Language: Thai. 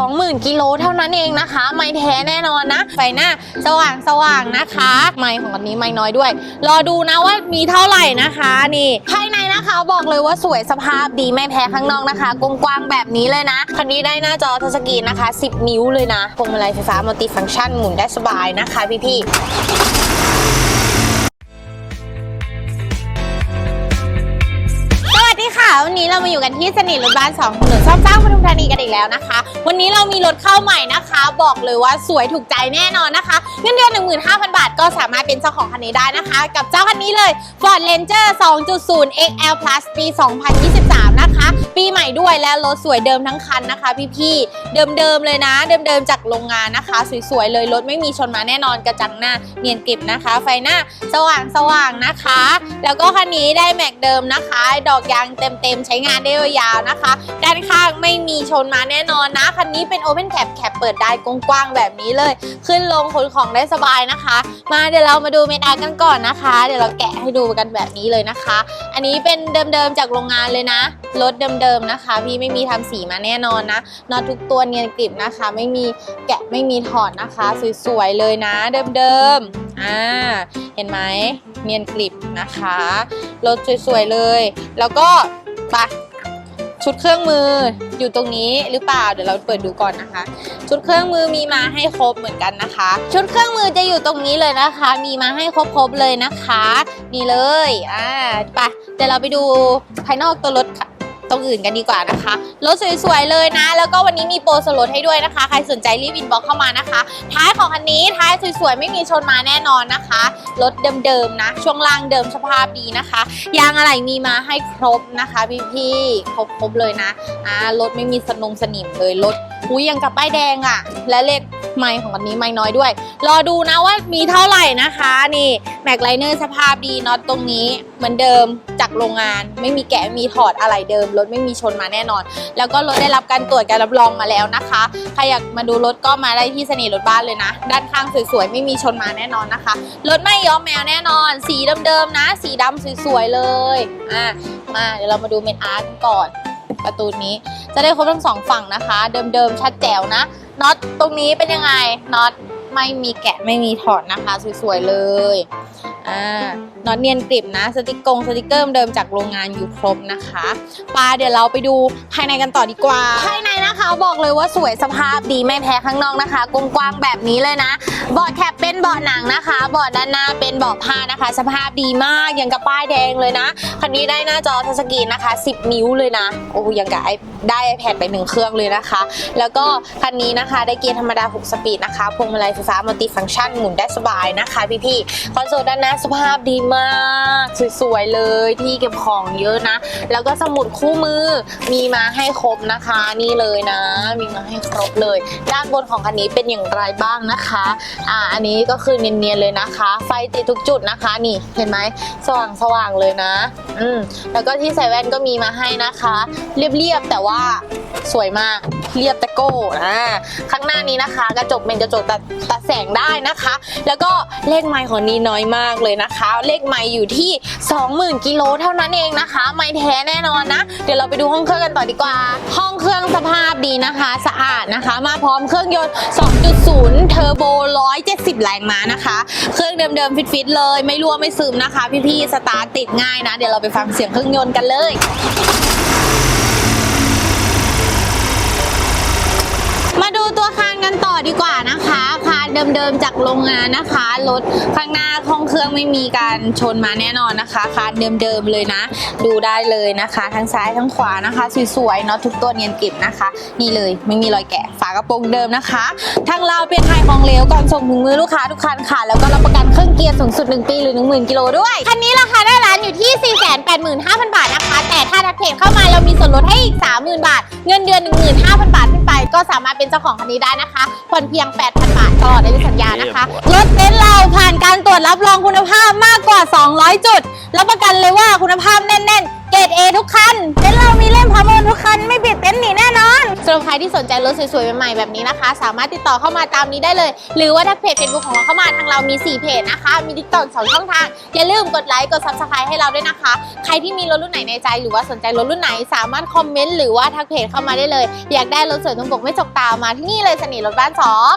20,000 กิโลเท่านั้นเองนะคะ ไม่แท้แน่นอนนะ ไฟหน้าสว่างสว่างนะคะ ไม้ของอันนี้ไม้น้อยด้วย รอดูนะว่ามีเท่าไหร่นะคะนี่ภายในนะคะบอกเลยว่าสวยสภาพดีไม่แพ้ข้างนอกนะคะกว้างๆแบบนี้เลยนะ คันนี้ได้หน้าจอทัชสกรีนนะคะ 10 นิ้วเลยนะพวงมาลัยไฟฟ้ามัลติฟังก์ชันหมุนได้สบายนะคะพี่ๆ ค่ะวันนี้เรามาอยู่กันที่สนิทรถบ้าน2ถนนซ่อมสร้างปทุมธานีกันอีกแล้วนะคะ วันนี้เรามีรถเข้าใหม่นะคะ บอกเลยว่าสวยถูกใจแน่นอนนะคะเงินเดือน 15,000 บาท ก็สามารถเป็นเจ้าของคันนี้ได้นะคะ กับเจ้าคันนี้เลย Ford Ranger 2.0 XL Plus ปี 2023 นะคะ ปีใหม่ด้วยและรถสวยเดิมทั้งคันนะคะ พี่ๆเดิมๆเลยนะ เดิมๆจากโรงงานนะคะ สวยๆเลยรถไม่มีชนมาแน่นอนกระจังหน้าเนียนกริบนะคะ ไฟหน้าสว่างสว่างๆนะคะ แล้วก็คันนี้ได้แม็กเดิมนะคะ ดอกยางเต็มๆใช้งานได้ยาวนะคะ ด้านข้างไม่มีชนมาแน่นอนนะ คันนี้เป็น Open Cap แคปเปิดได้กว้างๆแบบนี้เลย ขึ้นลงขนของได้สบายนะคะ มาเดี๋ยวเรามาดูเมดอากันก่อนนะคะ เดี๋ยวเราแกะให้ดูกันแบบนี้เลยนะคะ อันนี้เป็นเดิมๆจากโรงงานเลยนะรถเดิมๆนะคะ พี่ไม่มีทำสีมาแน่นอนนะนอตทุกตัวเนียนกริบนะคะ ไม่มีแกะไม่มีถอดนะคะ สวยๆเลยนะเดิมๆอ่าเห็นไหมเนียนกริบนะคะรถสวยๆเลย แล้วก็ ปะชุดเครื่องมืออยู่ตรงนี้หรือเปล่าเดี๋ยวเราเปิดดูก่อนนะคะ ชุดเครื่องมือมีมาให้ครบเหมือนกันนะคะ ชุดเครื่องมือจะอยู่ตรงนี้เลยนะคะ มีมาให้ครบๆเลยนะคะนี่เลยอ่าไปเดี๋ยวเราไปดูภายนอกตัวรถค่ะ ตรงอื่นกันดีกว่านะคะรถสวยๆเลยนะ แล้วก็วันนี้มีโปรสลดให้ด้วยนะคะ ใครสนใจรีบอินบ็อกเข้ามานะคะ ท้ายของคันนี้ท้ายสวยๆไม่มีชนมาแน่นอนนะคะรถเดิมๆนะ ช่วงล่างเดิมสภาพดีนะคะ ยางอะไรมีมาให้ครบนะคะพี่ๆครบๆเลยนะอ่ารถไม่มีสนงสนิมเลยรถหุยยังกับป้ายแดงอะ่ะ และเลข ไม้ของวันนี้ไม้น้อยด้วย รอดูนะว่ามีเท่าไหร่นะคะ นี่แม็กไลเนอร์สภาพดีน็อตตรงนี้เหมือนเดิมจากโรงงาน ไม่มีแกะมีถอดอะไรเดิม รถไม่มีชนมาแน่นอน แล้วก็รถได้รับการตรวจการรับรองมาแล้วนะคะใครอยากมาดูรถก็มาได้ที่เสน่ห์รถบ้านเลยนะ ด้านข้างสวยๆไม่มีชนมาแน่นอนนะคะ รถไม่ย้อมแมวแน่นอน สีเดิมๆนะ สีดำสวยๆเลยอะมาเดี๋ยวเรามาดูเมนอาร์ตกันก่อนประตูนี้จะได้ครบทั้งสองฝั่งนะคะ เดิมๆชัดแจ๋วนะ น็อตตรงนี้เป็นยังไงน็อตไม่มีแกะไม่มีถอดนะคะสวยๆเลยอ่าน็อตเนียนกริบนะสติกกงสติกเกอร์เดิมจากโรงงานอยู่ครบนะคะปาเดี๋ยวเราไปดูภายในกันต่อดีกว่า ภายในนะคะบอกเลยว่าสวยสภาพดีไม่แพ้ข้างนอกนะคะกว้างๆแบบนี้เลยนะ เบาะแคปเป็นเบาะหนังนะคะ เบาะด้านหน้าเป็นเบาะผ้านะคะ สภาพดีมากยังกับป้ายแดงเลยนะ คันนี้ได้หน้าจอทัชสกรีนนะคะ 10 นิ้วเลยนะ โอ้ยังกับไอได้ iPad ไปหนึ่งเครื่องเลยนะคะ แล้วก็คันนี้นะคะได้เกียร์ธรรมดา 6 สปีดนะคะพวงมาลัยไฟฟ้ามัลติฟังก์ชันหมุนได้สบายนะคะพี่ๆคอนโซลด้านหน้าสภาพดีมาก สวยๆเลยที่เก็บของเยอะนะ แล้วก็สมุดคู่มือมีมาให้ครบนะคะนี่เลยนะ มีมาให้ครบเลย ด้านบนของคันนี้เป็นอย่างไรบ้างนะคะอ่าอันนี้ก็คือเนียนๆเลยนะคะ ไฟติดทุกจุดนะคะ นี่เห็นไหมสว่างสว่างๆเลยนะ อืมแล้วก็ที่ใส่แว่นก็มีมาให้นะคะ เรียบๆแต่ว่าสวยมากเรียบตะโก้นะข้างหน้านี้นะคะ กระจกเป็นกระจกตัดตัดแสงได้นะคะ แล้วก็เลขไมล์ของนี้น้อยมากเลยนะคะ เลขไมล์อยู่ที่ 20,000กิโลเท่านั้นเองนะคะ ไมล์แท้แน่นอนนะ เดี๋ยวเราไปดูห้องเครื่องกันต่อดีกว่า ห้องเครื่องสภาพดีนะคะ สะอาดนะคะ มาพร้อมเครื่องยนต์ 2.0 เทอร์โบล้อ170 แรงม้านะคะ เครื่องเดิมๆฟิตๆเลย ไม่รั่วไม่ซึมนะคะ พี่ๆสตาร์ทติดง่ายนะ เดี๋ยวเราไปฟังเสียงเครื่องยนต์กันเลย มาดูตัวคานกันต่อดีกว่านะคะคาน เดิมๆจากโรงงานนะคะรถข้างหน้าห้องเครื่องไม่มีการชนมาแน่นอนนะคะคานเดิมๆเลยนะ ดูได้เลยนะคะ ทั้งซ้ายทั้งขวานะคะสวยๆเนาะทุกตัวเนียนกริบนะคะ นี่เลยไม่มีรอยแกะฝากระโปรงเดิมนะคะทางเราเป็นไทยของเหลวก่อนส่งถึงมือลูกค้าทุกคันค่ะ แล้วก็รับประกันเครื่องเกียร์สูงสุด 1 ปีหรือ 10,000กิโลด้วยคันนี้ราคาได้ร้านอยู่ที่ 485,000 บาทนะคะ แต่ถ้าทักเพจเข้ามาเรามีส่วนลดให้อีก 30,000 บาท เงินเดือน 15,000 บาทขึ้นไป ก็สามารถเป็นเจ้าของคันนี้ได้นะคะผ่อนเพียง 8,000 บาทก็ได้ด้วยสัญญานะคะรถเบนซ์เราผ่านการตรวจรับรองคุณภาพมากกว่า 200 จุดรับประกันเลยว่าคุณภาพแน่นๆ เกรด A ทุกคันเต็นท์เรามีเล่มพาร์มนทุกคัน ไม่ปิดเต็นท์หนีแน่นอนสำหรับใครที่สนใจรถสวยๆใหม่ๆแบบนี้นะคะ สามารถติดต่อเข้ามาตามนี้ได้เลย หรือว่าถ้าเพจ Facebook ของเราเข้ามาทางเรามี 4 เพจนะคะ มี TikTok สองช่องทาง อย่าลืมกดไลค์กด Subscribe ให้เราด้วยนะคะ ใครที่มีรถรุ่นไหนในใจ หรือว่าสนใจรถรุ่นไหน สามารถคอมเมนต์หรือว่าทักเพจเข้ามาได้เลย อยากได้รถสวยตรงปกไม่จกตามาที่นี่เลยสนิทรถบ้านสอง